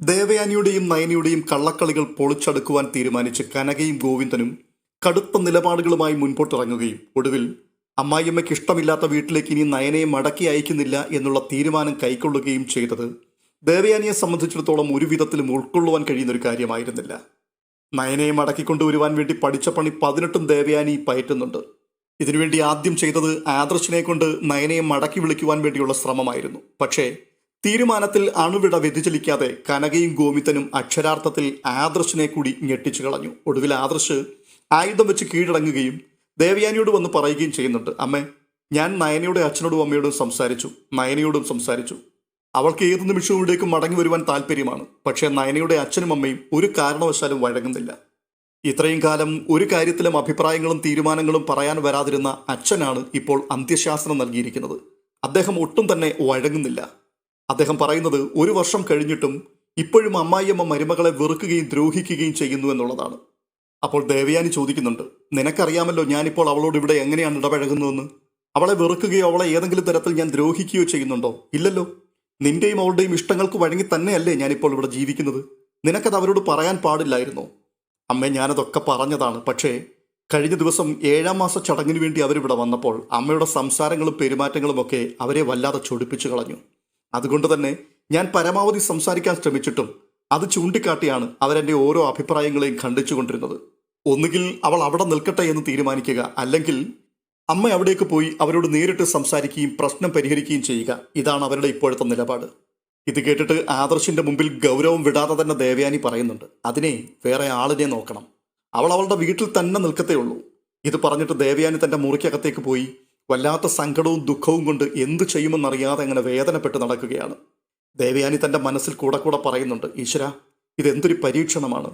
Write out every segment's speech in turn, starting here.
ദേവയാനിയുടെയും നയനിയുടെയും കള്ളക്കളികൾ പൊളിച്ചടുക്കുവാൻ തീരുമാനിച്ച് കനകയും ഗോവിന്ദനും കടുത്ത നിലപാടുകളുമായി മുൻപോട്ടിറങ്ങുകയും. ഒടുവിൽ അമ്മായിയമ്മയ്ക്ക് ഇഷ്ടമില്ലാത്ത വീട്ടിലേക്ക് ഇനി നയനയെ മടക്കി അയക്കുന്നില്ല എന്നുള്ള തീരുമാനം കൈക്കൊള്ളുകയും ചെയ്തത് ദേവയാനിയെ സംബന്ധിച്ചിടത്തോളം ഒരു വിധത്തിലും ഉൾക്കൊള്ളുവാൻ കഴിയുന്ന ഒരു കാര്യമായിരുന്നില്ല. നയനയെ മടക്കി മടക്കിക്കൊണ്ടുവരുവാൻ വേണ്ടി പഠിച്ച പണി പതിനെട്ടും ദേവയാനി പയറ്റുന്നുണ്ട്. ഇതിനുവേണ്ടി ആദ്യം ചെയ്തത് ആദർശിനെ കൊണ്ട് നയനയെ മടക്കി വിളിക്കുവാൻ വേണ്ടിയുള്ള ശ്രമമായിരുന്നു. പക്ഷേ തീരുമാനത്തിൽ അണുവിട വ്യതിചലിക്കാതെ കനകയും ഗോമിതനും അക്ഷരാർത്ഥത്തിൽ ആദർശിനെ കൂടി ഞെട്ടിച്ചു കളഞ്ഞു. ഒടുവിൽ ആദർശ് ആയുധം വെച്ച് കീഴടങ്ങുകയും ദേവയാനിയോട് വന്ന് പറയുകയും ചെയ്യുന്നുണ്ട്. അമ്മേ ഞാൻ നയനയുടെ അച്ഛനോടും അമ്മയോടും സംസാരിച്ചു. നയനയോടും സംസാരിച്ചു. അവൾക്ക് ഏത് നിമിഷവും ഇവിടേക്ക് മടങ്ങി വരുവാൻ താല്പര്യമാണ് പക്ഷേ നയനയുടെ അച്ഛനും അമ്മയും ഒരു കാരണവശാലും വഴങ്ങുന്നില്ല. ഇത്രയും കാലം ഒരു കാര്യത്തിലും അഭിപ്രായങ്ങളും തീരുമാനങ്ങളും പറയാൻ വരാതിരുന്ന അച്ഛനാണ് ഇപ്പോൾ അന്ത്യശാസനം നൽകിയിരിക്കുന്നത്. അദ്ദേഹം ഒട്ടും തന്നെ വഴങ്ങുന്നില്ല. അദ്ദേഹം പറയുന്നത് ഒരു വർഷം കഴിഞ്ഞിട്ടും ഇപ്പോഴും അമ്മായിയമ്മ മരുമകളെ വെറുക്കുകയും ദ്രോഹിക്കുകയും ചെയ്യുന്നു എന്നുള്ളതാണ്. അപ്പോൾ ദേവയാനി ചോദിക്കുന്നുണ്ട് നിനക്കറിയാമല്ലോ ഞാനിപ്പോൾ അവളോട് ഇവിടെ എങ്ങനെയാണ് ഇടപഴകുന്നതെന്ന്? അവളെ വെറുക്കുകയോ അവളെ ഏതെങ്കിലും തരത്തിൽ ഞാൻ ദ്രോഹിക്കുകയോ ചെയ്യുന്നുണ്ടോ? ഇല്ലല്ലോ. നിന്റെയും അവളുടെയും ഇഷ്ടങ്ങൾക്ക് വഴങ്ങി തന്നെയല്ലേ ഞാനിപ്പോൾ ഇവിടെ ജീവിക്കുന്നത്. നിനക്കത് അവരോട് പറയാൻ പാടില്ലായിരുന്നു? അമ്മ ഞാനതൊക്കെ പറഞ്ഞതാണ്. പക്ഷേ കഴിഞ്ഞ ദിവസം ഏഴാം മാസ ചടങ്ങിന് വേണ്ടി അവരിവിടെ വന്നപ്പോൾ അമ്മയുടെ സംസാരങ്ങളും പെരുമാറ്റങ്ങളും ഒക്കെ അവരെ വല്ലാതെ ചൊടിപ്പിച്ചു കളഞ്ഞു. അതുകൊണ്ട് തന്നെ ഞാൻ പരമാവധി സംസാരിക്കാൻ ശ്രമിച്ചിട്ടും അത് ചൂണ്ടിക്കാട്ടിയാണ് അവരെന്റെ ഓരോ അഭിപ്രായങ്ങളെയും ഖണ്ഡിച്ചുകൊണ്ടിരുന്നത്. ഒന്നുകിൽ അവൾ അവിടെ നിൽക്കട്ടെ എന്ന് തീരുമാനിക്കുക അല്ലെങ്കിൽ അമ്മ അവിടേക്ക് പോയി അവരോട് നേരിട്ട് സംസാരിക്കുകയും പ്രശ്നം പരിഹരിക്കുകയും ചെയ്യുക. ഇതാണ് അവരുടെ ഇപ്പോഴത്തെ നിലപാട്. ഇത് കേട്ടിട്ട് ആദർശിന്റെ മുമ്പിൽ ഗൗരവം വിടാതെ തന്നെ ദേവയാനി പറയുന്നുണ്ട് അതിനെ വേറെ ആളിനെ നോക്കണം. അവൾ അവളുടെ വീട്ടിൽ തന്നെ നിൽക്കത്തേ ഉള്ളൂ. ഇത് പറഞ്ഞിട്ട് ദേവയാനി തന്റെ മുറിക്കകത്തേക്ക് പോയി വല്ലാത്ത സങ്കടവും ദുഃഖവും കൊണ്ട് എന്തു ചെയ്യുമെന്നറിയാതെ അങ്ങനെ വേദനപ്പെട്ട് നടക്കുകയാണ്. ദേവയാനി തന്റെ മനസ്സിൽ കൂടെ കൂടെ പറയുന്നുണ്ട് ഈശ്വര ഇതെന്തൊരു പരീക്ഷണമാണ്.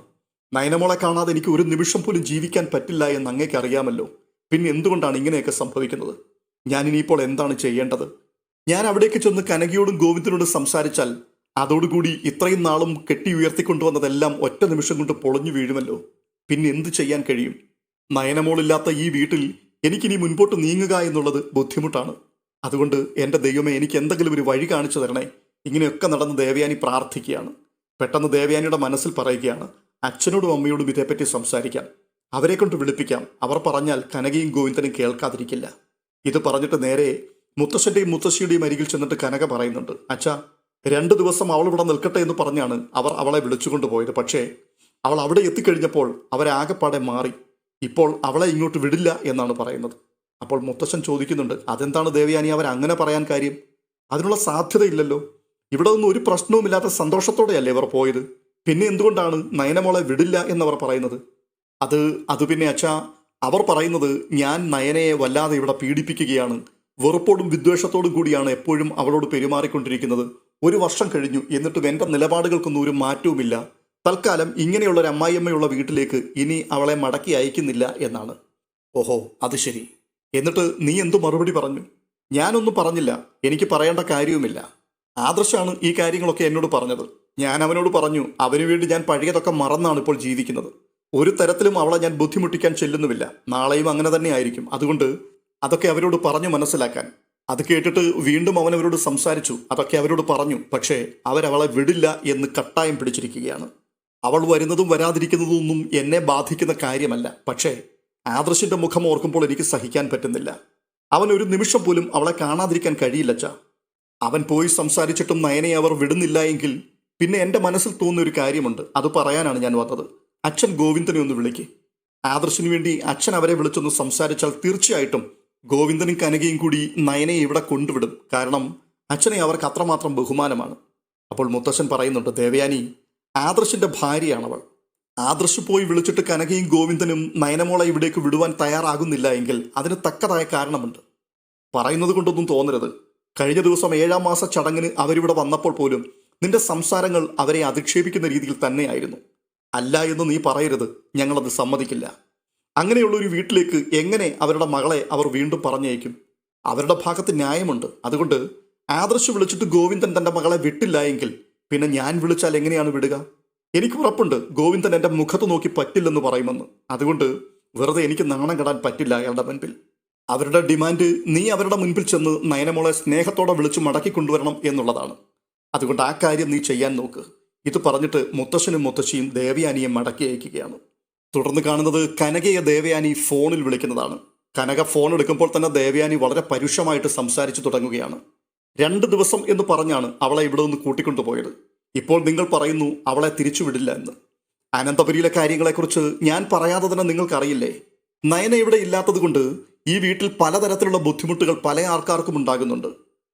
നയനമോളെ കാണാതെ എനിക്ക് ഒരു നിമിഷം പോലും ജീവിക്കാൻ പറ്റില്ല എന്ന് അങ്ങേക്ക് അറിയാമല്ലോ. പിന്നെ എന്തുകൊണ്ടാണ് ഇങ്ങനെയൊക്കെ സംഭവിക്കുന്നത്? ഞാൻ ഇനിയിപ്പോൾ എന്താണ് ചെയ്യേണ്ടത്? ഞാൻ അവിടേക്ക് ചെന്ന് കനകയോടും ഗോവിന്ദനോടും സംസാരിച്ചാൽ അതോടുകൂടി ഇത്രയും നാളും കെട്ടി ഉയർത്തിക്കൊണ്ടുവന്നതെല്ലാം ഒറ്റ നിമിഷം കൊണ്ട് പൊളഞ്ഞു വീഴുമല്ലോ. പിന്നെ എന്ത് ചെയ്യാൻ കഴിയും? നയനമോളില്ലാത്ത ഈ വീട്ടിൽ എനിക്കിനി മുൻപോട്ട് നീങ്ങുക എന്നുള്ളത് ബുദ്ധിമുട്ടാണ്. അതുകൊണ്ട് എന്റെ ദൈവമേ എനിക്ക് എന്തെങ്കിലും ഒരു വഴി കാണിച്ചു തരണേ. ഇങ്ങനെയൊക്കെ നടന്ന് ദേവയാനി പ്രാർത്ഥിക്കുകയാണ്. പെട്ടെന്ന് ദേവയാനിയുടെ മനസ്സിൽ പറയുകയാണ് അച്ഛനോടും അമ്മയോടും ഇതേപ്പറ്റി സംസാരിക്കാം. അവരെ കൊണ്ട് വിളിപ്പിക്കാം. അവർ പറഞ്ഞാൽ കനകയും ഗോവിന്ദനും കേൾക്കാതിരിക്കില്ല. ഇത് പറഞ്ഞിട്ട് നേരെ മുത്തശ്ശന്റെയും മുത്തശ്ശിയുടെയും അരികിൽ ചെന്നിട്ട് കനക പറയുന്നുണ്ട് അച്ഛാ രണ്ട് ദിവസം അവൾ ഇവിടെ നിൽക്കട്ടെ എന്ന് പറഞ്ഞാണ് അവർ അവളെ വിളിച്ചുകൊണ്ട് പോയത്. പക്ഷേ അവൾ അവിടെ എത്തിക്കഴിഞ്ഞപ്പോൾ അവരാകെപ്പാടെ മാറി. ഇപ്പോൾ അവളെ ഇങ്ങോട്ട് വിടില്ല എന്നാണ് പറയുന്നത്. അപ്പോൾ മുത്തശ്ശൻ ചോദിക്കുന്നുണ്ട് അതെന്താണ് ദേവയാനി അവർ അങ്ങനെ പറയാൻ കാര്യം? അതിനുള്ള സാധ്യതയില്ലല്ലോ. ഇവിടെ ഒന്നും ഒരു പ്രശ്നവുമില്ലാത്ത സന്തോഷത്തോടെയല്ലേ അവർ പോയത്? പിന്നെ എന്തുകൊണ്ടാണ് നയനമോളെ വിടില്ല എന്നവർ പറയുന്നത്? അത് അത് പിന്നെ അച്ഛാ അവർ പറയുന്നത് ഞാൻ നയനയെ വല്ലാതെ ഇവിടെ പീഡിപ്പിക്കുകയാണ്. വെറുപ്പോടും വിദ്വേഷത്തോടും കൂടിയാണ് എപ്പോഴും അവളോട് പെരുമാറിക്കൊണ്ടിരിക്കുന്നത്. ഒരു വർഷം കഴിഞ്ഞു. എന്നിട്ടും എന്റെ നിലപാടുകൾക്കൊന്നും ഒരു മാറ്റവുമില്ല. തൽക്കാലം ഇങ്ങനെയുള്ള ഒരു അമ്മായിയമ്മയുള്ള വീട്ടിലേക്ക് ഇനി അവളെ മടക്കി അയക്കുന്നില്ല എന്നാണ്. ഓഹോ അത് ശരി. എന്നിട്ട് നീ എന്തു മറുപടി പറഞ്ഞു? ഞാനൊന്നും പറഞ്ഞില്ല. എനിക്ക് പറയേണ്ട കാര്യവുമില്ല. ആദർശാണ് ഈ കാര്യങ്ങളൊക്കെ എന്നോട് പറഞ്ഞത്. ഞാൻ അവനോട് പറഞ്ഞു അവനു വേണ്ടി ഞാൻ പഴയതൊക്കെ മറന്നാണ് ഇപ്പോൾ ജീവിക്കുന്നത്. ഒരു തരത്തിലും അവളെ ഞാൻ ബുദ്ധിമുട്ടിക്കാൻ ചെല്ലുന്നുമില്ല. നാളെയും അങ്ങനെ തന്നെ ആയിരിക്കും. അതുകൊണ്ട് അതൊക്കെ അവരോട് പറഞ്ഞു മനസ്സിലാക്കാൻ. അത് കേട്ടിട്ട് വീണ്ടും അവൻ അവരോട് സംസാരിച്ചു. അതൊക്കെ അവരോട് പറഞ്ഞു. പക്ഷേ അവരവളെ വിടില്ല എന്ന് കട്ടായം പിടിച്ചിരിക്കുകയാണ്. അവൾ വരുന്നതും വരാതിരിക്കുന്നതും ഒന്നും എന്നെ ബാധിക്കുന്ന കാര്യമല്ല. പക്ഷേ ആദർശിന്റെ മുഖം ഓർക്കുമ്പോൾ എനിക്ക് സഹിക്കാൻ പറ്റുന്നില്ല. അവൻ ഒരു നിമിഷം പോലും അവളെ കാണാതിരിക്കാൻ കഴിയില്ലച്ച അവൻ പോയി സംസാരിച്ചിട്ടും നയനെ അവർ വിടുന്നില്ല എങ്കിൽ പിന്നെ എന്റെ മനസ്സിൽ തോന്നുന്ന ഒരു കാര്യമുണ്ട്. അത് പറയാനാണ് ഞാൻ വന്നത്. അച്ഛൻ ഗോവിന്ദനെ ഒന്ന് വിളിക്ക്. ആദർശിനു വേണ്ടി അച്ഛൻ അവരെ വിളിച്ചൊന്ന് സംസാരിച്ചാൽ തീർച്ചയായിട്ടും ഗോവിന്ദനും കനകയും കൂടി നയനെ ഇവിടെ കൊണ്ടുവിടും. കാരണം അച്ഛനെ അവർക്ക് അത്രമാത്രം ബഹുമാനമാണ്. അപ്പോൾ മുത്തശ്ശൻ പറയുന്നുണ്ട് ദേവയാനി ആദർശിന്റെ ഭാര്യയാണവൾ. ആദർശ് പോയി വിളിച്ചിട്ട് കനകയും ഗോവിന്ദനും നയനമോളെ ഇവിടേക്ക് വിടുവാൻ തയ്യാറാകുന്നില്ല എങ്കിൽ അതിന് തക്കതായ കാരണമുണ്ട്. പറയുന്നത് കൊണ്ടൊന്നും തോന്നരുത്. കഴിഞ്ഞ ദിവസം ഏഴാം മാസ ചടങ്ങിന് അവരിവിടെ വന്നപ്പോൾ പോലും നിന്റെ സംസാരങ്ങൾ അവരെ അധിക്ഷേപിക്കുന്ന രീതിയിൽ തന്നെയായിരുന്നു. അല്ല എന്ന് നീ പറയരുത്. ഞങ്ങളത് സമ്മതിക്കില്ല. അങ്ങനെയുള്ള ഒരു വീട്ടിലേക്ക് എങ്ങനെ അവരുടെ മകളെ അവർ വീണ്ടും പറഞ്ഞയക്കും? അവരുടെ ഭാഗത്ത് ന്യായമുണ്ട്. അതുകൊണ്ട് ആദർശ് വിളിച്ചിട്ട് ഗോവിന്ദൻ തന്റെ മകളെ വിട്ടില്ല എങ്കിൽ പിന്നെ ഞാൻ വിളിച്ചാൽ എങ്ങനെയാണ് വിടുക? എനിക്ക് ഉറപ്പുണ്ട്. ഗോവിന്ദൻ എന്റെ മുഖത്ത് നോക്കി പറ്റില്ലെന്ന് പറയുമെന്ന്. അതുകൊണ്ട് വെറുതെ എനിക്ക് നാണം കെടാൻ പറ്റില്ല അയാളുടെ മുൻപിൽ. അവരുടെ ഡിമാൻഡ് നീ അവരുടെ മുൻപിൽ ചെന്ന് നയനമോളെ സ്നേഹത്തോടെ വിളിച്ച് മടക്കി കൊണ്ടുവരണം എന്നുള്ളതാണ്. അതുകൊണ്ട് ആ കാര്യം നീ ചെയ്യാൻ നോക്ക്. ഇത് പറഞ്ഞിട്ട് മുത്തശ്ശനും മുത്തശ്ശിയും ദേവയാനിയെ മടക്കി അയക്കുകയാണ്. തുടർന്ന് കാണുന്നത് കനകയെ ദേവയാനി ഫോണിൽ വിളിക്കുന്നതാണ്. കനക ഫോൺ എടുക്കുമ്പോൾ തന്നെ ദേവയാനി വളരെ പരുഷമായിട്ട് സംസാരിച്ചു തുടങ്ങുകയാണ്. രണ്ട് ദിവസം എന്ന് പറഞ്ഞാണ് അവളെ ഇവിടെ നിന്ന് കൂട്ടിക്കൊണ്ടുപോയത്. ഇപ്പോൾ നിങ്ങൾ പറയുന്നു അവളെ തിരിച്ചുവിടില്ല എന്ന്. അനന്തപുരിയിലെ കാര്യങ്ങളെക്കുറിച്ച് ഞാൻ പറയാതെ തന്നെ നിങ്ങൾക്കറിയില്ലേ? നയന ഇവിടെ ഇല്ലാത്തതുകൊണ്ട് ഈ വീട്ടിൽ പലതരത്തിലുള്ള ബുദ്ധിമുട്ടുകൾ പല ആൾക്കാർക്കും ഉണ്ടാകുന്നുണ്ട്.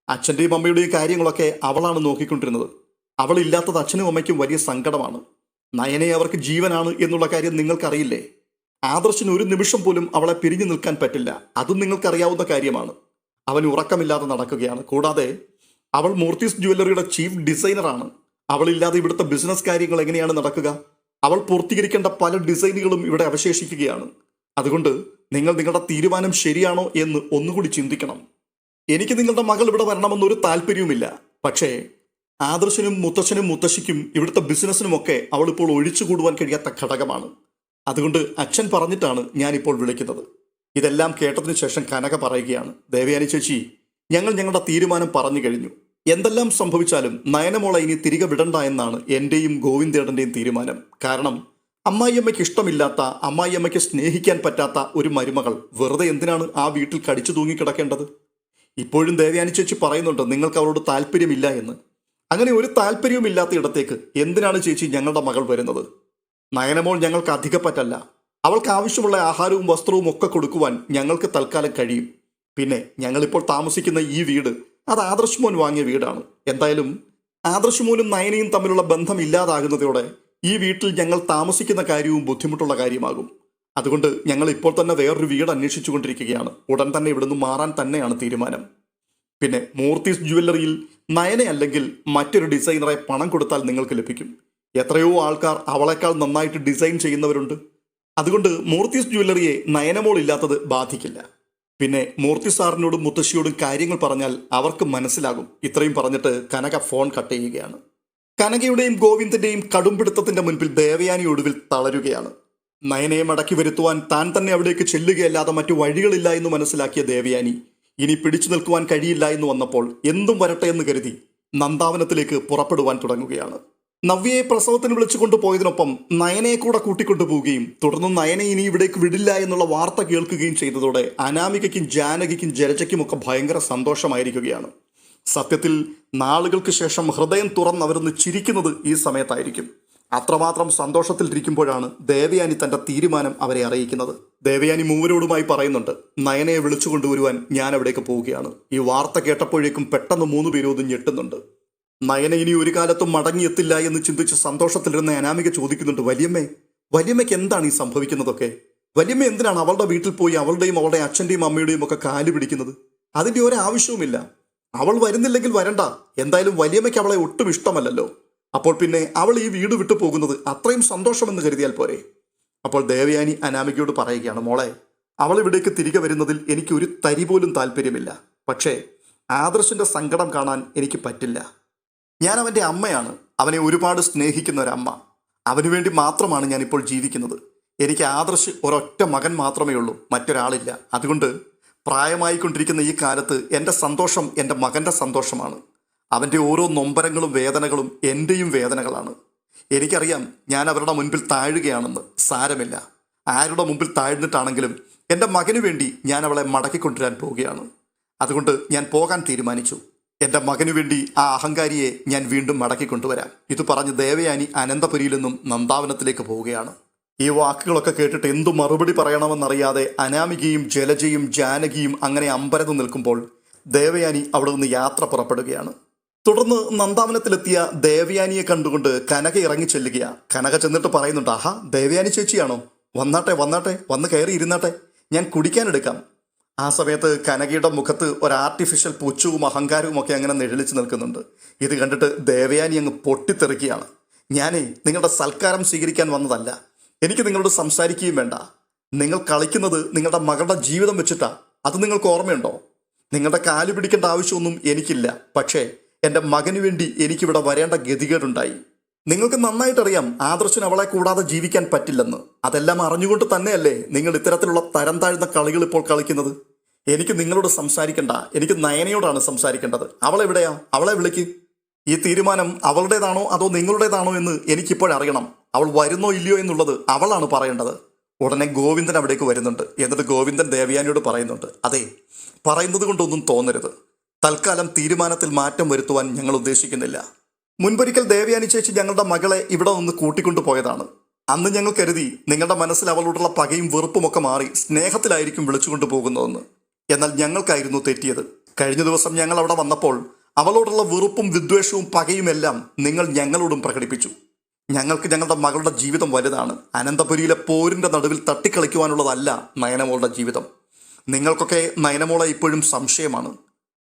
അച്ഛന്റെയും അമ്മയുടെയും കാര്യങ്ങളൊക്കെ അവളാണ് നോക്കിക്കൊണ്ടിരുന്നത്. അവളില്ലാത്തത് അച്ഛനും അമ്മയ്ക്കും വലിയ സങ്കടമാണ്. നയനെ അവർക്ക് ജീവനാണ് എന്നുള്ള കാര്യം നിങ്ങൾക്കറിയില്ലേ? ആദർശിന് ഒരു നിമിഷം പോലും അവളെ പിരിഞ്ഞു നിൽക്കാൻ പറ്റില്ല. അതും നിങ്ങൾക്കറിയാവുന്ന കാര്യമാണ്. അവൻ ഉറക്കമില്ലാതെ നടക്കുകയാണ്. കൂടാതെ അവൾ മൂർത്തീസ് ജുവല്ലറിയുടെ ചീഫ് ഡിസൈനറാണ്. അവളില്ലാതെ ഇവിടുത്തെ ബിസിനസ് കാര്യങ്ങൾ എങ്ങനെയാണ് നടക്കുക? അവൾ പൂർത്തീകരിക്കേണ്ട പല ഡിസൈനുകളും ഇവിടെ അവശേഷിക്കുകയാണ്. അതുകൊണ്ട് നിങ്ങൾ നിങ്ങളുടെ തീരുമാനം ശരിയാണോ എന്ന് ഒന്നുകൂടി ചിന്തിക്കണം. എനിക്ക് നിങ്ങളുടെ മകൾ ഇവിടെ വരണമെന്നൊരു താല്പര്യവുമില്ല. പക്ഷേ ആദർശനും മുത്തശ്ശനും മുത്തശ്ശിക്കും ഇവിടുത്തെ ബിസിനസ്സിനുമൊക്കെ അവൾ ഇപ്പോൾ ഒഴിച്ചുകൂടുവാൻ കഴിയാത്ത ഘടകമാണ്. അതുകൊണ്ട് അച്ഛൻ പറഞ്ഞിട്ടാണ് ഞാനിപ്പോൾ വിളിക്കുന്നത്. ഇതെല്ലാം കേട്ടതിന് ശേഷം കനക പറയുകയാണ് ദേവയാനി ചേച്ചി ഞങ്ങൾ ഞങ്ങളുടെ തീരുമാനം പറഞ്ഞു കഴിഞ്ഞു. എന്തെല്ലാം സംഭവിച്ചാലും നയനമോളെ ഇനി തിരികെ വിടണ്ട എന്നാണ് എന്റെയും ഗോവിന്ദേടന്റെയും തീരുമാനം. കാരണം അമ്മായിയമ്മയ്ക്ക് ഇഷ്ടമില്ലാത്ത അമ്മായിയമ്മയ്ക്ക് സ്നേഹിക്കാൻ പറ്റാത്ത ഒരു മരുമകൾ വെറുതെ എന്തിനാണ് ആ വീട്ടിൽ കടിച്ചു തൂങ്ങിക്കിടക്കേണ്ടത് ഇപ്പോഴും ദേവയാനി ചേച്ചി പറയുന്നുണ്ട് നിങ്ങൾക്ക് അവരോട് താല്പര്യമില്ല എന്ന്. അങ്ങനെ ഒരു താല്പര്യവുമില്ലാത്ത ഇടത്തേക്ക് എന്തിനാണ് ചേച്ചി ഞങ്ങളുടെ മകൾ വരുന്നത്? നയനമോൾ ഞങ്ങൾക്ക് അധികപ്പറ്റല്ല. അവൾക്ക് ആവശ്യമുള്ള ആഹാരവും വസ്ത്രവും ഒക്കെ കൊടുക്കുവാൻ ഞങ്ങൾക്ക് തൽക്കാലം കഴിയും. പിന്നെ ഞങ്ങളിപ്പോൾ താമസിക്കുന്ന ഈ വീട് അത് ആദർശ് മോൻ വാങ്ങിയ വീടാണ്. എന്തായാലും ആദർശ് മോനും നയനയും തമ്മിലുള്ള ബന്ധം ഇല്ലാതാകുന്നതോടെ ഈ വീട്ടിൽ ഞങ്ങൾ താമസിക്കുന്ന കാര്യവും ബുദ്ധിമുട്ടുള്ള കാര്യമാകും. അതുകൊണ്ട് ഞങ്ങൾ ഇപ്പോൾ തന്നെ വേറൊരു വീട് അന്വേഷിച്ചു കൊണ്ടിരിക്കുകയാണ് ഉടൻ തന്നെ ഇവിടുന്ന് മാറാൻ തന്നെയാണ് തീരുമാനം. പിന്നെ മൂർത്തീസ് ജുവല്ലറിയിൽ നയനെ അല്ലെങ്കിൽ മറ്റൊരു ഡിസൈനറെ പണം കൊടുത്താൽ നിങ്ങൾക്ക് ലഭിക്കും. എത്രയോ ആൾക്കാർ അവളെക്കാൾ നന്നായിട്ട് ഡിസൈൻ ചെയ്യുന്നവരുണ്ട്. അതുകൊണ്ട് മൂർത്തിസ് ജ്വല്ലറിയെ നയനമോൾ ഇല്ലാത്തത് ബാധിക്കില്ല. പിന്നെ മൂർത്തി സാറിനോടും മുത്തശ്ശിയോടും കാര്യങ്ങൾ പറഞ്ഞാൽ അവർക്ക് മനസ്സിലാകും. ഇത്രയും പറഞ്ഞിട്ട് കനക ഫോൺ കട്ട് ചെയ്യുകയാണ്. കനകയുടെയും ഗോവിന്ദന്റെയും കടുംപിടുത്തത്തിന്റെ മുൻപിൽ ദേവയാനി ഒടുവിൽ തളരുകയാണ്. നയനയെ മടക്കി വരുത്തുവാൻ താൻ തന്നെ അവിടേക്ക് ചെല്ലുകയല്ലാതെ മറ്റു വഴികളില്ല എന്ന് മനസ്സിലാക്കിയ ദേവയാനി ഇനി പിടിച്ചു നിൽക്കുവാൻ കഴിയില്ല എന്ന് വന്നപ്പോൾ എന്തും വരട്ടെ എന്ന് കരുതി നന്ദാവനത്തിലേക്ക് പുറപ്പെടുവാൻ തുടങ്ങുകയാണ്. നവ്യയെ പ്രസവത്തിന് വിളിച്ചുകൊണ്ട് പോയതിനൊപ്പം നയനയെ കൂടെ കൂട്ടിക്കൊണ്ടുപോവുകയും തുടർന്ന് നയനെ ഇനി ഇവിടേക്ക് വിടില്ല എന്നുള്ള വാർത്ത കേൾക്കുകയും ചെയ്തതോടെ അനാമികയ്ക്കും ജാനകിക്കും ജലജയ്ക്കും ഒക്കെ ഭയങ്കര സന്തോഷമായിരിക്കുകയാണ്. സത്യത്തിൽ നാളുകൾക്ക് ശേഷം ഹൃദയം തുറന്ന് അവരൊന്ന് ചിരിക്കുന്നത് ഈ സമയത്തായിരിക്കും. അത്രമാത്രം സന്തോഷത്തിൽ സന്തോഷത്തിലിരിക്കുമ്പോഴാണ് ദേവയാനി തന്റെ തീരുമാനം അവരെ അറിയിക്കുന്നത്. ദേവയാനി മൂവരോടുമായി പറയുന്നുണ്ട് നയനയെ വിളിച്ചു കൊണ്ടുവരുവാൻ ഞാൻ അവിടേക്ക് പോവുകയാണ്. ഈ വാർത്ത കേട്ടപ്പോഴേക്കും പെട്ടെന്ന് മൂന്ന് പേരും ഞെട്ടുന്നുണ്ട്. നയന ഇനി ഒരു കാലത്തും മടങ്ങിയെത്തില്ല എന്ന് ചിന്തിച്ച് സന്തോഷത്തിലിരുന്ന അനാമിക ചോദിക്കുന്നുണ്ട് വലിയമ്മേ വലിയമ്മയ്ക്ക് എന്താണ് ഈ സംഭവിക്കുന്നതൊക്കെ? വലിയമ്മ എന്തിനാണ് അവളുടെ വീട്ടിൽ പോയി അവളുടെയും അവളുടെ അച്ഛന്റെയും അമ്മയുടെയും ഒക്കെ കാൽ പിടിക്കുന്നത്? അതിന്റെ ഒരു ആവശ്യവുമില്ല. അവൾ വരുന്നില്ലെങ്കിൽ വരണ്ട. എന്തായാലും വലിയമ്മയ്ക്ക് അവളെ ഒട്ടും ഇഷ്ടമല്ലല്ലോ. അപ്പോൾ പിന്നെ അവൾ ഈ വീട് വിട്ടു പോകുന്നത് അത്രയും സന്തോഷമെന്ന് കരുതിയാൽ പോരെ? അപ്പോൾ ദേവയാനി അനാമികയോട് പറയുകയാണ് മോളെ അവൾ ഇവിടേക്ക് തിരികെ വരുന്നതിൽ എനിക്ക് ഒരു തരി പോലും താല്പര്യമില്ല. പക്ഷേ ആദർശിന്റെ സങ്കടം കാണാൻ എനിക്ക് പറ്റില്ല. ഞാൻ അവന്റെ അമ്മയാണ്. അവനെ ഒരുപാട് സ്നേഹിക്കുന്ന ഒരമ്മ. അവന് വേണ്ടി മാത്രമാണ് ഞാനിപ്പോൾ ജീവിക്കുന്നത്. എനിക്ക് ആദർശ് ഒരൊറ്റ മകൻ മാത്രമേ ഉള്ളൂ. മറ്റൊരാളില്ല. അതുകൊണ്ട് പ്രായമായിക്കൊണ്ടിരിക്കുന്ന ഈ കാലത്ത് എന്റെ സന്തോഷം എന്റെ മകന്റെ സന്തോഷമാണ്. അവന്റെ ഓരോ നൊമ്പരങ്ങളും വേദനകളും എന്റെയും വേദനകളാണ്. എനിക്കറിയാം ഞാൻ അവരുടെ മുൻപിൽ താഴുകയാണെന്ന്. സാരമില്ല. ആരുടെ മുമ്പിൽ താഴ്ന്നിട്ടാണെങ്കിലും എന്റെ മകനു വേണ്ടി ഞാൻ അവളെ മടക്കിക്കൊണ്ടുവരാൻ പോവുകയാണ്. അതുകൊണ്ട് ഞാൻ പോകാൻ തീരുമാനിച്ചു. എന്റെ മകനു വേണ്ടി ആ അഹങ്കാരിയെ ഞാൻ വീണ്ടും മടക്കി കൊണ്ടുവരാം. ഇത് പറഞ്ഞ് ദേവയാനി അനന്തപുരിയിൽ നിന്നും നന്ദാവനത്തിലേക്ക് പോവുകയാണ്. ഈ വാക്കുകളൊക്കെ കേട്ടിട്ട് എന്തു മറുപടി പറയണമെന്നറിയാതെ അനാമികയും ജലജയും ജാനകിയും അങ്ങനെ അമ്പരന്ന് നിൽക്കുമ്പോൾ ദേവയാനി അവിടെ നിന്ന് യാത്ര പുറപ്പെടുകയാണ്. തുടർന്ന് നന്ദാവനത്തിലെത്തിയ ദേവയാനിയെ കണ്ടുകൊണ്ട് കനക ഇറങ്ങി ചെല്ലുകയാ. കനക ചെന്നിട്ട് പറയുന്നുണ്ട് ആഹാ ദേവയാനി ചേച്ചിയാണോ? വന്നാട്ടെ വന്നാട്ടെ വന്ന് കയറി ഇരുന്നാട്ടെ. ഞാൻ കുടിക്കാനെടുക്കാം ആ സമയത്ത് കനകയുടെ മുഖത്ത് ഒരു ആർട്ടിഫിഷ്യൽ പുച്ഛവും അഹങ്കാരവും ഒക്കെ അങ്ങനെ നിഴലിച്ച് നിൽക്കുന്നുണ്ട്. ഇത് കണ്ടിട്ട് ദേവയാനി അങ്ങ് പൊട്ടിത്തെറിക്കുകയാണ്. ഞാനേ നിങ്ങളുടെ സൽക്കാരം സ്വീകരിക്കാൻ വന്നതല്ല. എനിക്ക് നിങ്ങളോട് സംസാരിക്കുകയും വേണ്ട. നിങ്ങൾ കളിക്കുന്നത് നിങ്ങളുടെ മകളുടെ ജീവിതം വെച്ചിട്ടാ. അത് നിങ്ങൾക്ക് ഓർമ്മയുണ്ടോ? നിങ്ങളുടെ കാൽ പിടിക്കേണ്ട ആവശ്യമൊന്നും എനിക്കില്ല. പക്ഷേ എന്റെ മകന് വേണ്ടി എനിക്കിവിടെ വരേണ്ട ഗതികേടുണ്ടായി. നിങ്ങൾക്ക് നന്നായിട്ടറിയാം ആദർശന് അവളെ കൂടാതെ ജീവിക്കാൻ പറ്റില്ലെന്ന്. അതെല്ലാം അറിഞ്ഞുകൊണ്ട് തന്നെയല്ലേ നിങ്ങൾ ഇത്തരത്തിലുള്ള തരം താഴ്ന്ന കളികൾ ഇപ്പോൾ കളിക്കുന്നത്? എനിക്ക് നിങ്ങളോട് സംസാരിക്കണ്ട എനിക്ക് നയനയോടാണ് സംസാരിക്കേണ്ടത്. അവളെവിടെയാ? അവളെ വിളിക്ക്. ഈ തീരുമാനം അവളുടേതാണോ അതോ നിങ്ങളുടേതാണോ എന്ന് എനിക്കിപ്പോഴറിയണം അവൾ വരുന്നോ ഇല്ലയോ എന്നുള്ളത് അവളാണ് പറയേണ്ടത്. ഉടനെ ഗോവിന്ദൻ അവിടേക്ക് വരുന്നുണ്ട്. എന്നിട്ട് ഗോവിന്ദൻ ദേവയാനിയോട് പറയുന്നുണ്ട്. അതെ പറയുന്നത് കൊണ്ടൊന്നും തോന്നരുത്. തൽക്കാലം തീരുമാനത്തിൽ മാറ്റം വരുത്തുവാൻ ഞങ്ങൾ ഉദ്ദേശിക്കുന്നില്ല. മുൻപൊരിക്കൽ ദേവയാനി ചേച്ചി ഞങ്ങളുടെ മകളെ ഇവിടെ നിന്ന് കൂട്ടിക്കൊണ്ടു പോയതാണ്. അന്ന് ഞങ്ങൾ കരുതി നിങ്ങളുടെ മനസ്സിൽ അവളോടുള്ള പകയും വെറുപ്പുമൊക്കെ മാറി സ്നേഹത്തിലായിരിക്കും വിളിച്ചുകൊണ്ടു പോകുന്നതെന്ന്. എന്നാൽ ഞങ്ങൾക്കായിരുന്നു തെറ്റിയത്. കഴിഞ്ഞ ദിവസം ഞങ്ങൾ അവിടെ വന്നപ്പോൾ അവളോടുള്ള വെറുപ്പും വിദ്വേഷവും പകയുമെല്ലാം നിങ്ങൾ ഞങ്ങളോടും പ്രകടിപ്പിച്ചു. ഞങ്ങൾക്ക് ഞങ്ങളുടെ മകളുടെ ജീവിതം വലുതാണ്. അനന്തപുരിയിലെ പോരിന്റെ നടുവിൽ തട്ടിക്കളിക്കുവാനുള്ളതല്ല നയനമോളുടെ ജീവിതം. നിങ്ങൾക്കൊക്കെ നയനമോളെ ഇപ്പോഴും സംശയമാണ്.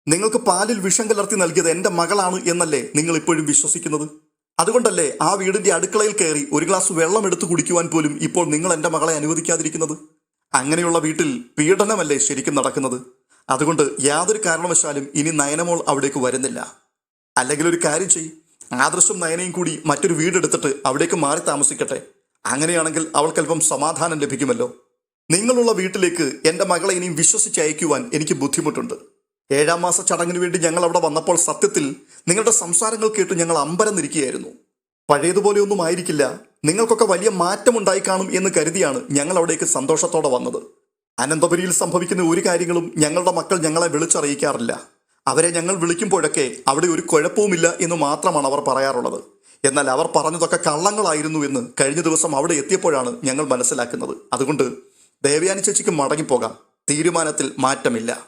നിങ്ങൾക്ക് പാലിൽ വിഷം കലർത്തി നൽകിയത് എന്റെ മകളാണ് എന്നല്ലേ നിങ്ങൾ ഇപ്പോഴും വിശ്വസിക്കുന്നത്? അതുകൊണ്ടല്ലേ ആ വീടിന്റെ അടുക്കളയിൽ കയറി ഒരു ഗ്ലാസ് വെള്ളം എടുത്തു കുടിക്കുവാൻ പോലും ഇപ്പോൾ നിങ്ങൾ എന്റെ മകളെ അനുവദിക്കാതിരിക്കുന്നത്? അങ്ങനെയുള്ള വീട്ടിൽ പീഡനമല്ലേ ശരിക്കും നടക്കുന്നത്? അതുകൊണ്ട് യാതൊരു കാരണവശാലും ഇനി നയനമോൾ അവിടേക്ക് വരുന്നില്ല. അല്ലെങ്കിൽ ഒരു കാര്യം ചെയ് ആദർശം നയനയും കൂടി മറ്റൊരു വീടെടുത്തിട്ട് അവിടേക്ക് മാറി താമസിക്കട്ടെ. അങ്ങനെയാണെങ്കിൽ അവൾക്കല്പം സമാധാനം ലഭിക്കുമല്ലോ. നിങ്ങളുള്ള വീട്ടിലേക്ക് എന്റെ മകളെ ഇനിയും വിശ്വസിച്ച് അയക്കുവാൻ എനിക്ക് ബുദ്ധിമുട്ടുണ്ട്. ഏഴാം മാസ ചടങ്ങിന് വേണ്ടി ഞങ്ങൾ അവിടെ വന്നപ്പോൾ സത്യത്തിൽ നിങ്ങളുടെ സംസാരങ്ങൾ കേട്ട് ഞങ്ങൾ അമ്പരന്നിരിക്കുകയായിരുന്നു. പഴയതുപോലെയൊന്നും ആയിരിക്കില്ല. നിങ്ങൾക്കൊക്കെ വലിയ മാറ്റമുണ്ടായി കാണും എന്ന് കരുതിയാണ് ഞങ്ങൾ അവിടേക്ക് സന്തോഷത്തോടെ വന്നത്. അനന്തപുരിയിൽ സംഭവിക്കുന്ന ഒരു കാര്യങ്ങളും ഞങ്ങളുടെ മക്കൾ ഞങ്ങളെ വിളിച്ചറിയിക്കാറില്ല. അവരെ ഞങ്ങൾ വിളിക്കുമ്പോഴൊക്കെ അവിടെ ഒരു കുഴപ്പവുമില്ല എന്ന് മാത്രമാണ് അവർ പറയാറുള്ളത്. എന്നാൽ അവർ പറഞ്ഞതൊക്കെ കള്ളങ്ങളായിരുന്നു എന്ന് കഴിഞ്ഞ ദിവസം അവിടെ എത്തിയപ്പോഴാണ് ഞങ്ങൾ മനസ്സിലാക്കുന്നത്. അതുകൊണ്ട് ദേവയാനി ചേച്ചിക്ക് മടങ്ങിപ്പോകാം. തീരുമാനത്തിൽ മാറ്റമില്ല.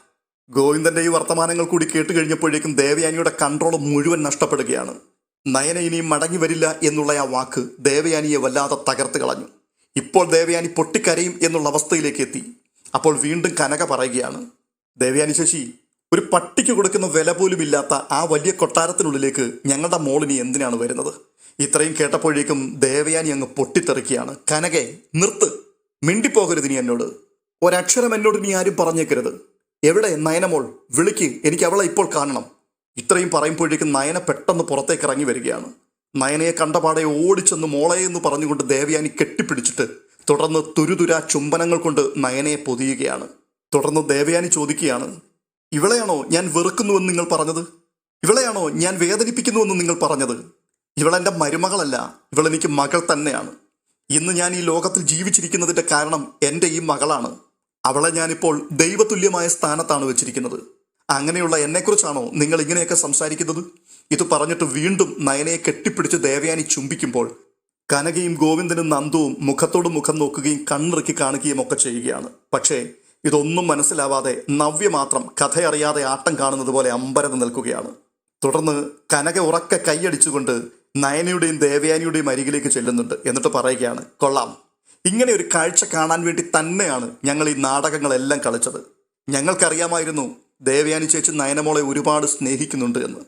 ഗോവിന്ദന്റെ ഈ വർത്തമാനങ്ങൾ കൂടി കേട്ട് കഴിഞ്ഞപ്പോഴേക്കും ദേവയാനിയുടെ കൺട്രോൾ മുഴുവൻ നഷ്ടപ്പെടുകയാണ്. നയന ഇനിയും മടങ്ങി വരില്ല എന്നുള്ള ആ വാക്ക് ദേവയാനിയെ വല്ലാതെ തകർത്ത് കളഞ്ഞു. ഇപ്പോൾ ദേവയാനി പൊട്ടിക്കരയും എന്നുള്ള അവസ്ഥയിലേക്ക് എത്തി. അപ്പോൾ വീണ്ടും കനക പറയുകയാണ് ദേവയാനി ശശി ഒരു പട്ടിക്ക് കൊടുക്കുന്ന വില പോലും ഇല്ലാത്ത ആ വലിയ കൊട്ടാരത്തിനുള്ളിലേക്ക് ഞങ്ങളുടെ മോളിനി എന്തിനാണ് വരുന്നത്? ഇത്രയും കേട്ടപ്പോഴേക്കും ദേവയാനി അങ്ങ് പൊട്ടിത്തെറിക്കുകയാണ്. കനകെ നിർത്ത്. മിണ്ടിപ്പോകരുത് നീ എന്നോട്. ഒരക്ഷരം എന്നോട് നീ ആരും പറഞ്ഞേക്കരുത്. എവിടെ നയനമോൾ? വിളിക്ക്. എനിക്ക് അവളെ ഇപ്പോൾ കാണണം. ഇത്രയും പറയുമ്പോഴേക്കും നയന പെട്ടെന്ന് പുറത്തേക്ക് ഇറങ്ങി വരികയാണ്. നയനയെ കണ്ടപാടെ ഓടിച്ചെന്ന് മോളെ എന്ന് പറഞ്ഞുകൊണ്ട് ദേവയാനി കെട്ടിപ്പിടിച്ചിട്ട് തുടർന്ന് തുരുതുരാ ചുംബനങ്ങൾ കൊണ്ട് നയനയെ പൊതിയുകയാണ്. തുടർന്ന് ദേവയാനി ചോദിക്കുകയാണ് ഇവളെയാണോ ഞാൻ വെറുക്കുന്നുവെന്ന് നിങ്ങൾ പറഞ്ഞത്? ഇവളെയാണോ ഞാൻ വേദനിപ്പിക്കുന്നുവെന്ന് നിങ്ങൾ പറഞ്ഞത്? ഇവളെന്റെ മരുമകളല്ല ഇവളെനിക്ക് മകൾ തന്നെയാണ്. ഇന്ന് ഞാൻ ഈ ലോകത്തിൽ ജീവിച്ചിരിക്കുന്നതിന്റെ കാരണം എന്റെ ഈ മകളാണ്. അവളെ ഞാനിപ്പോൾ ദൈവതുല്യമായ സ്ഥാനത്താണ് വെച്ചിരിക്കുന്നത്. അങ്ങനെയുള്ള എന്നെക്കുറിച്ചാണോ നിങ്ങൾ ഇങ്ങനെയൊക്കെ സംസാരിക്കുന്നത്? ഇത് പറഞ്ഞിട്ട് വീണ്ടും നയനയെ കെട്ടിപ്പിടിച്ച് ദേവയാനി ചുംബിക്കുമ്പോൾ കനകയും ഗോവിന്ദനും നന്ദുവും മുഖത്തോട് മുഖം നോക്കുകയും കണ്ണിറുക്കി കാണുകയും ഒക്കെ ചെയ്യുകയാണ്. പക്ഷേ ഇതൊന്നും മനസ്സിലാവാതെ നവ്യ മാത്രം കഥയറിയാതെ ആട്ടം കാണുന്നത് പോലെ അമ്പരന്ന് നിൽക്കുകയാണ്. തുടർന്ന് കനക ഉറക്ക കൈയടിച്ചുകൊണ്ട് നയനയുടെയും ദേവയാനിയുടെയും അരികിലേക്ക് ചെല്ലുന്നുണ്ട്. എന്നിട്ട് പറയുകയാണ് കൊള്ളാം. ഇങ്ങനെ ഒരു കാഴ്ച കാണാൻ വേണ്ടി തന്നെയാണ് ഞങ്ങൾ ഈ നാടകങ്ങളെല്ലാം കളിച്ചത്. ഞങ്ങൾക്കറിയാമായിരുന്നു ദേവയാനി ചേച്ചി നയനമോളെ ഒരുപാട് സ്നേഹിക്കുന്നുണ്ട് എന്ന്.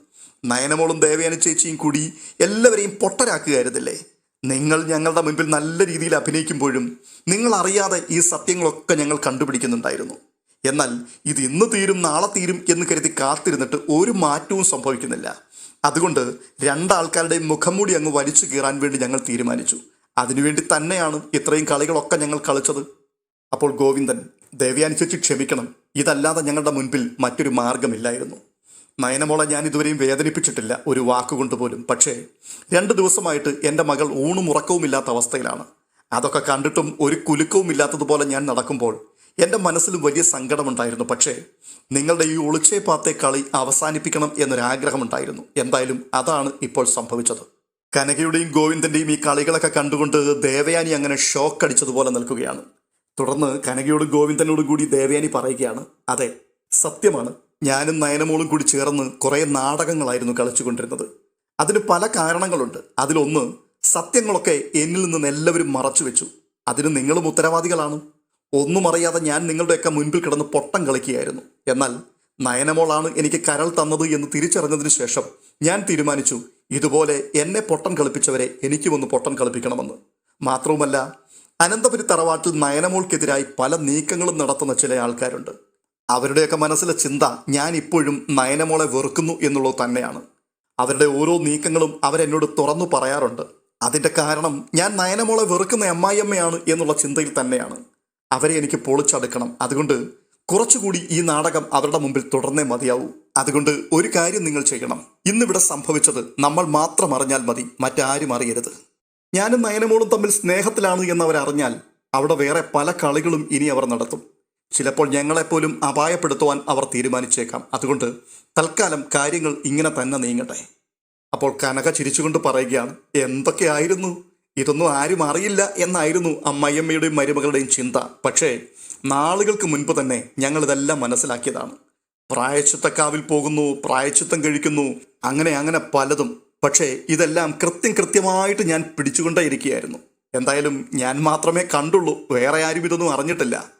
നയനമോളും ദേവയാനി ചേച്ചിയും കൂടി എല്ലാവരെയും പൊട്ടരാക്കുകയായിരുന്നില്ലേ? നിങ്ങൾ ഞങ്ങളുടെ മുൻപിൽ നല്ല രീതിയിൽ അഭിനയിക്കുമ്പോഴും നിങ്ങൾ അറിയാതെ ഈ സത്യങ്ങളൊക്കെ ഞങ്ങൾ കണ്ടുപിടിക്കുന്നുണ്ടായിരുന്നു. എന്നാൽ ഇത് ഇന്ന് തീരും നാളെ തീരും എന്ന് കരുതി കാത്തിരുന്നിട്ട് ഒരു മാറ്റവും സംഭവിക്കുന്നില്ല. അതുകൊണ്ട് രണ്ടാൾക്കാരുടെയും മുഖംമൂടി അങ്ങ് വലിച്ചു കീറാൻ വേണ്ടി ഞങ്ങൾ തീരുമാനിച്ചു. അതിനുവേണ്ടി തന്നെയാണ് ഇത്രയും കളികളൊക്കെ ഞങ്ങൾ കളിച്ചത്. അപ്പോൾ ഗോവിന്ദൻ ദേവയാനി ചേച്ചി ക്ഷമിക്കണം. ഇതല്ലാതെ ഞങ്ങളുടെ മുൻപിൽ മറ്റൊരു മാർഗമില്ലായിരുന്നു. നയനമോളെ ഞാൻ ഇതുവരെയും വേദനിപ്പിച്ചിട്ടില്ല ഒരു വാക്കുകൊണ്ട് പോലും. പക്ഷേ രണ്ട് ദിവസമായിട്ട് എന്റെ മകൾ ഊണും ഉറക്കവുമില്ലാത്ത അവസ്ഥയിലാണ്. അതൊക്കെ കണ്ടിട്ടും ഒരു കുലുക്കവും ഇല്ലാത്തതുപോലെ ഞാൻ നടക്കുമ്പോൾ എന്റെ മനസ്സിലും വലിയ സങ്കടമുണ്ടായിരുന്നു. പക്ഷേ നിങ്ങളുടെ ഈ ഒളിച്ചേ പാത്തെ കളി അവസാനിപ്പിക്കണം എന്നൊരാഗ്രഹമുണ്ടായിരുന്നു. എന്തായാലും അതാണ് ഇപ്പോൾ സംഭവിച്ചത്. കനകയുടെയും ഗോവിന്ദന്റെയും ഈ കളികളൊക്കെ കണ്ടുകൊണ്ട് ദേവയാനി അങ്ങനെ ഷോക്ക് അടിച്ചതുപോലെ നിൽക്കുകയാണ്. തുടർന്ന് കനകയോടും ഗോവിന്ദനോടും കൂടി ദേവയാനി പറയുകയാണ് അതെ സത്യമാണ്. ഞാനും നയനമോളും കൂടി ചേർന്ന് കുറേ നാടകങ്ങളായിരുന്നു കളിച്ചുകൊണ്ടിരുന്നത്. അതിന് പല കാരണങ്ങളുണ്ട്. അതിലൊന്ന് സത്യങ്ങളൊക്കെ എന്നിൽ നിന്ന് എല്ലാവരും മറച്ചു വെച്ചു. അതിന് നിങ്ങളും ഉത്തരവാദികളാണ്. ഒന്നും അറിയാതെ ഞാൻ നിങ്ങളുടെയൊക്കെ മുൻപിൽ കിടന്ന് പൊട്ടം കളിക്കുകയായിരുന്നു. എന്നാൽ നയനമോളാണ് എനിക്ക് കരൾ തന്നത് എന്ന് തിരിച്ചറിഞ്ഞതിന് ശേഷം ഞാൻ തീരുമാനിച്ചു ഇതുപോലെ എന്നെ പൊട്ടൻ കളിപ്പിച്ചവരെ എനിക്കും ഒന്ന് പൊട്ടൻ കളിപ്പിക്കണമെന്ന്. മാത്രവുമല്ല അനന്തപുരി തറവാട്ടിൽ നയനമോൾക്കെതിരായി പല നീക്കങ്ങളും നടത്തുന്ന ചില ആൾക്കാരുണ്ട്. അവരുടെയൊക്കെ മനസ്സിലെ ചിന്ത ഞാൻ ഇപ്പോഴും നയനമോളെ വെറുക്കുന്നു എന്നുള്ളത് തന്നെയാണ്. അവരുടെ ഓരോ നീക്കങ്ങളും അവരെന്നോട് തുറന്നു പറയാറുണ്ട്. അതിന്റെ കാരണം ഞാൻ നയനമോളെ വെറുക്കുന്ന അമ്മായിയമ്മയാണ് എന്നുള്ള ചിന്തയിൽ തന്നെയാണ്. അവരെ എനിക്ക് പൊളിച്ചടുക്കണം. അതുകൊണ്ട് കുറച്ചുകൂടി ഈ നാടകം അവരുടെ മുമ്പിൽ തുടർന്നേ മതിയാവൂ. അതുകൊണ്ട് ഒരു കാര്യം നിങ്ങൾ ചെയ്യണം. ഇന്നിവിടെ സംഭവിച്ചത് നമ്മൾ മാത്രം അറിഞ്ഞാൽ മതി. മറ്റാരും അറിയരുത്. ഞാനും നയനമോളും തമ്മിൽ സ്നേഹത്തിലാണ് എന്നവരറിഞ്ഞാൽ അവിടെ വേറെ പല കളികളും ഇനി അവർ നടത്തും. ചിലപ്പോൾ ഞങ്ങളെപ്പോലും അപായപ്പെടുത്തുവാൻ അവർ തീരുമാനിച്ചേക്കാം. അതുകൊണ്ട് തൽക്കാലം കാര്യങ്ങൾ ഇങ്ങനെ തന്നെ നീങ്ങട്ടെ. അപ്പോൾ കനക ചിരിച്ചുകൊണ്ട് പറയുകയാണ് എന്തൊക്കെയായിരുന്നു? ഇതൊന്നും ആരും അറിയില്ല എന്നായിരുന്നു അമ്മയമ്മയുടെയും മരുമകളുടെയും ചിന്ത. പക്ഷേ നാളുകൾക്ക് മുൻപ് തന്നെ ഞങ്ങളിതെല്ലാം മനസ്സിലാക്കിയതാണ്. പ്രായച്ചിത്തക്കാവിൽ പോകുന്നു പ്രായച്ചിത്തം കഴിക്കുന്നു അങ്ങനെ അങ്ങനെ പലതും. പക്ഷേ ഇതെല്ലാം കൃത്യം കൃത്യമായിട്ട് ഞാൻ പിടിച്ചുകൊണ്ടേയിരിക്കുകയായിരുന്നു. എന്തായാലും ഞാൻ മാത്രമേ കണ്ടുള്ളൂ വേറെ ആരും ഇതൊന്നും അറിഞ്ഞിട്ടില്ല.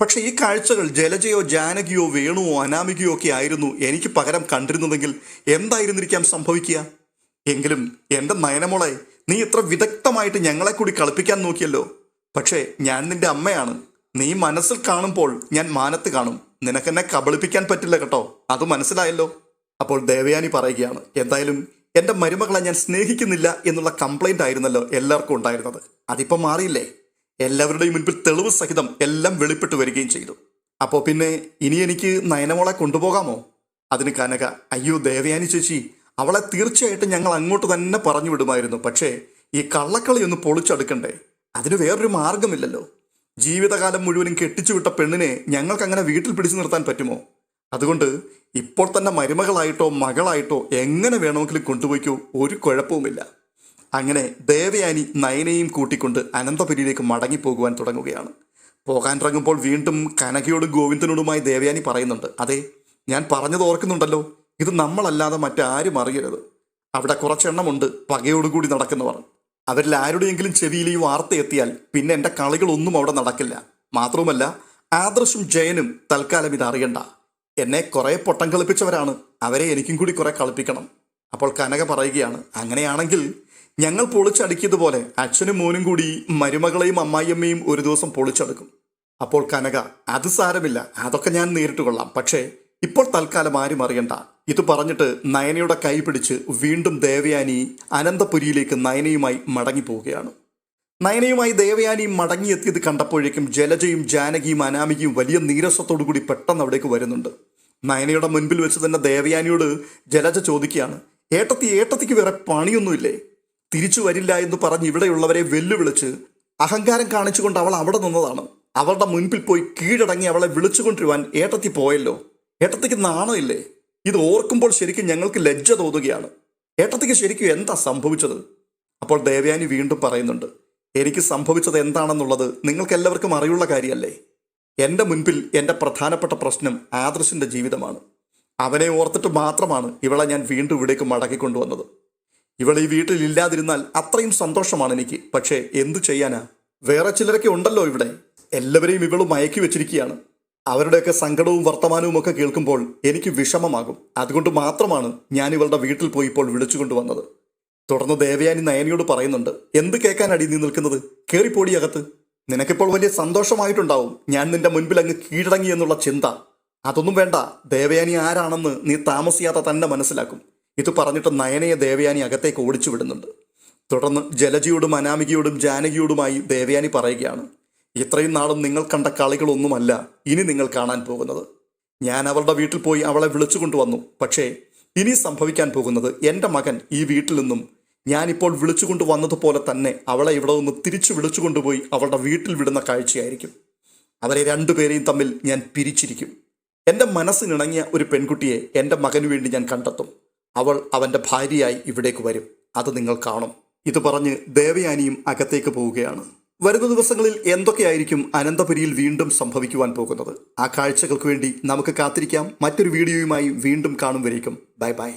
പക്ഷേ ഈ കാഴ്ചകൾ ജലജയോ ജാനകിയോ വേണുവോ അനാമികയോ ഒക്കെ ആയിരുന്നു എനിക്ക് പകരം കണ്ടിരുന്നതെങ്കിൽ എന്തായിരുന്നിരിക്കാം സംഭവിക്കുക? എങ്കിലും എന്റെ നയനമോളെ നീ ഇത്ര വിദഗ്ധമായിട്ട് ഞങ്ങളെ കൂടി കളിപ്പിക്കാൻ നോക്കിയല്ലോ. പക്ഷേ ഞാൻ നിന്റെ അമ്മയാണ്. നീ മനസ്സിൽ കാണുമ്പോൾ ഞാൻ മാനത്ത് കാണും. നിനക്കെന്നെ കബളിപ്പിക്കാൻ പറ്റില്ല കേട്ടോ. അത് മനസ്സിലായല്ലോ. അപ്പോൾ ദേവയാനി പറയുകയാണ് എന്തായാലും എന്റെ മരുമകളെ ഞാൻ സ്നേഹിക്കുന്നില്ല എന്നുള്ള കംപ്ലൈന്റ് ആയിരുന്നല്ലോ എല്ലാവർക്കും ഉണ്ടായിരുന്നത്. അതിപ്പോൾ മാറിയില്ലേ? എല്ലാവരുടെയും മുൻപിൽ തെളിവ് സഹിതം എല്ലാം വെളിപ്പെട്ട് വരികയും ചെയ്തു. അപ്പോൾ പിന്നെ ഇനി എനിക്ക് നയനമോളെ കൊണ്ടുപോകാമോ? അതിന് കനക അയ്യോ ദേവയാനി ചേച്ചി അവളെ തീർച്ചയായിട്ടും ഞങ്ങൾ അങ്ങോട്ട് തന്നെ പറഞ്ഞു വിടുമായിരുന്നു. പക്ഷേ ഈ കള്ളക്കളി ഒന്ന് പൊളിച്ചെടുക്കണ്ടേ? അതിന് വേറൊരു മാർഗമില്ലല്ലോ ജീവിതകാലം മുഴുവനും കെട്ടിച്ചു വിട്ട പെണ്ണിനെ ഞങ്ങൾക്ക് അങ്ങനെ വീട്ടിൽ പിടിച്ചു നിർത്താൻ പറ്റുമോ? അതുകൊണ്ട് ഇപ്പോൾ തന്നെ മരുമകളായിട്ടോ മകളായിട്ടോ എങ്ങനെ വേണമെങ്കിലും കൊണ്ടുപോയിക്കോ ഒരു കുഴപ്പവുമില്ല. അങ്ങനെ ദേവയാനി നയനയും കൂട്ടിക്കൊണ്ട് അനന്തപുരിയിലേക്ക് മടങ്ങിപ്പോകുവാൻ തുടങ്ങുകയാണ്. പോകാൻ തുടങ്ങുമ്പോൾ വീണ്ടും കനകയോടും ഗോവിന്ദനോടുമായി ദേവയാനി പറയുന്നുണ്ട് അതെ ഞാൻ പറഞ്ഞത് ഓർക്കുന്നുണ്ടല്ലോ. ഇത് നമ്മളല്ലാതെ മറ്റാരും അറിയരുത്. അവിടെ കുറച്ചെണ്ണമുണ്ട് പകയോടുകൂടി നടക്കുന്നവർ. അവരിൽ ആരുടെയെങ്കിലും ചെവിയിൽ ഈ വാർത്ത എത്തിയാൽ പിന്നെ എന്റെ കളികളൊന്നും അവിടെ നടക്കില്ല. മാത്രവുമല്ല ആദർശും ജയനും തൽക്കാലം ഇത് അറിയണ്ട. എന്നെ കുറെ പൊട്ടം കളിപ്പിച്ചവരാണ്. അവരെ എനിക്കും കൂടി കുറെ കളിപ്പിക്കണം. അപ്പോൾ കനക പറയുകയാണ് അങ്ങനെയാണെങ്കിൽ ഞങ്ങൾ പൊളിച്ചടുക്കിയതുപോലെ അച്ഛനും മോനും കൂടി മരുമകളെയും അമ്മായിയമ്മയും ഒരു ദിവസം പൊളിച്ചടുക്കും. അപ്പോൾ കനക അത് സാരമില്ല അതൊക്കെ ഞാൻ നേരിട്ട് കൊള്ളാം പക്ഷേ ഇപ്പോൾ തൽക്കാലം ആരും അറിയണ്ട. ഇത് പറഞ്ഞിട്ട് നയനയുടെ കൈ പിടിച്ച് വീണ്ടും ദേവയാനി അനന്തപുരിയിലേക്ക് നയനയുമായി മടങ്ങിപ്പോവുകയാണ്. നയനയുമായി ദേവയാനി മടങ്ങിയെത്തിയത് കണ്ടപ്പോഴേക്കും ജലജയും ജാനകിയും അനാമികയും വലിയ നീരസത്തോടു കൂടി പെട്ടെന്ന് അവിടേക്ക് വരുന്നുണ്ട്. നയനയുടെ മുൻപിൽ വെച്ച് തന്നെ ദേവയാനിയോട് ജലജ ചോദിക്കുകയാണ് ഏട്ടത്തി ഏട്ടത്തിക്ക് വേറെ പണിയൊന്നുമില്ലേ? തിരിച്ചു വരില്ല എന്ന് പറഞ്ഞ് ഇവിടെയുള്ളവരെ വെല്ലുവിളിച്ച് അഹങ്കാരം കാണിച്ചുകൊണ്ട് അവൾ അവിടെ നിന്നതാണ്. അവളുടെ മുൻപിൽ പോയി കീഴടങ്ങി അവളെ വിളിച്ചുകൊണ്ടിരുവാൻ ഏട്ടത്തി പോയല്ലോ. ഏട്ടത്തിക്ക് നാണമില്ലേ? ഇത് ഓർക്കുമ്പോൾ ശരിക്കും ഞങ്ങൾക്ക് ലജ്ജ തോന്നുകയാണ്. ഏട്ടത്തിക്ക് ശരിക്കും എന്താ സംഭവിച്ചത്? അപ്പോൾ ദേവയാനി വീണ്ടും പറയുന്നുണ്ട് എനിക്ക് സംഭവിച്ചത് എന്താണെന്നുള്ളത് നിങ്ങൾക്കെല്ലാവർക്കും അറിയുള്ള കാര്യമല്ലേ? എന്റെ മുൻപിൽ എന്റെ പ്രധാനപ്പെട്ട പ്രശ്നം ആദർശിന്റെ ജീവിതമാണ്. അവനെ ഓർത്തിട്ട് മാത്രമാണ് ഇവളെ ഞാൻ വീണ്ടും ഇവിടേക്ക് മടക്കിക്കൊണ്ടുവന്നത് ഇവൾ ഈ വീട്ടിൽ ഇല്ലാതിരുന്നാൽ അത്രയും സന്തോഷമാണ് എനിക്ക്. പക്ഷേ എന്തു ചെയ്യാനാ? വേറെ ചിലരൊക്കെ ഉണ്ടല്ലോ ഇവിടെ. എല്ലാവരെയും ഇവൾ മയക്കി വെച്ചിരിക്കുകയാണ്. അവരുടെയൊക്കെ സങ്കടവും വർത്തമാനവും ഒക്കെ കേൾക്കുമ്പോൾ എനിക്ക് വിഷമമാകും. അതുകൊണ്ട് മാത്രമാണ് ഞാൻ ഇവളുടെ വീട്ടിൽ പോയി ഇപ്പോൾ വിളിച്ചുകൊണ്ടുവന്നത് തുടർന്ന് ദേവയാനി നയനിയോട് പറയുന്നുണ്ട് എന്ത് കേൾക്കാനടി നീ നിൽക്കുന്നത്? കയറിപ്പോടി അകത്ത്. നിനക്കിപ്പോൾ വലിയ സന്തോഷമായിട്ടുണ്ടാവും. ഞാൻ നിന്റെ മുൻപിൽ അങ്ങ് കീഴടങ്ങി എന്നുള്ള ചിന്ത. അതൊന്നും വേണ്ട. ദേവയാനി ആരാണെന്ന് നീ താമസിയാത്ത തന്നെ മനസ്സിലാക്കും. ഇത് പറഞ്ഞിട്ട് നയനയെ ദേവയാനി അകത്തേക്ക് ഓടിച്ചു വിടുന്നുണ്ട്. തുടർന്ന് ജലജിയോടും അനാമികയോടും ജാനകിയോടുമായി ദേവയാനി പറയുകയാണ് ഇത്രയും നാളും നിങ്ങൾ കണ്ട കളികളൊന്നുമല്ല ഇനി നിങ്ങൾ കാണാൻ പോകുന്നത്. ഞാൻ അവളുടെ വീട്ടിൽ പോയി അവളെ വിളിച്ചു കൊണ്ടുവന്നു പക്ഷേ ഇനി സംഭവിക്കാൻ പോകുന്നത് എന്റെ മകൻ ഈ വീട്ടിൽ നിന്നും ഞാനിപ്പോൾ വിളിച്ചുകൊണ്ട് വന്നതുപോലെ തന്നെ അവളെ ഇവിടെ നിന്ന് തിരിച്ചു വിളിച്ചുകൊണ്ടുപോയി അവളുടെ വീട്ടിൽ വിടുന്ന കാഴ്ചയായിരിക്കും. അവരെ രണ്ടുപേരെയും തമ്മിൽ ഞാൻ പിരിച്ചിരിക്കും. എന്റെ മനസ്സിനിണങ്ങിയ ഒരു പെൺകുട്ടിയെ എന്റെ മകനു വേണ്ടി ഞാൻ കണ്ടെത്തും. അവൾ അവന്റെ ഭാര്യയായി ഇവിടേക്ക് വരും. അത് നിങ്ങൾ കാണും. ഇത് പറഞ്ഞ് ദേവയാനിയും അകത്തേക്ക് പോവുകയാണ്. വരുന്ന ദിവസങ്ങളിൽ എന്തൊക്കെയായിരിക്കും അനന്തപുരിയിൽ വീണ്ടും സംഭവിക്കുവാൻ പോകുന്നത്? ആ കാഴ്ചകൾക്ക് വേണ്ടി നമുക്ക് കാത്തിരിക്കാം. മറ്റൊരു വീഡിയോയുമായി വീണ്ടും കാണും വരേക്കും. Bye bye.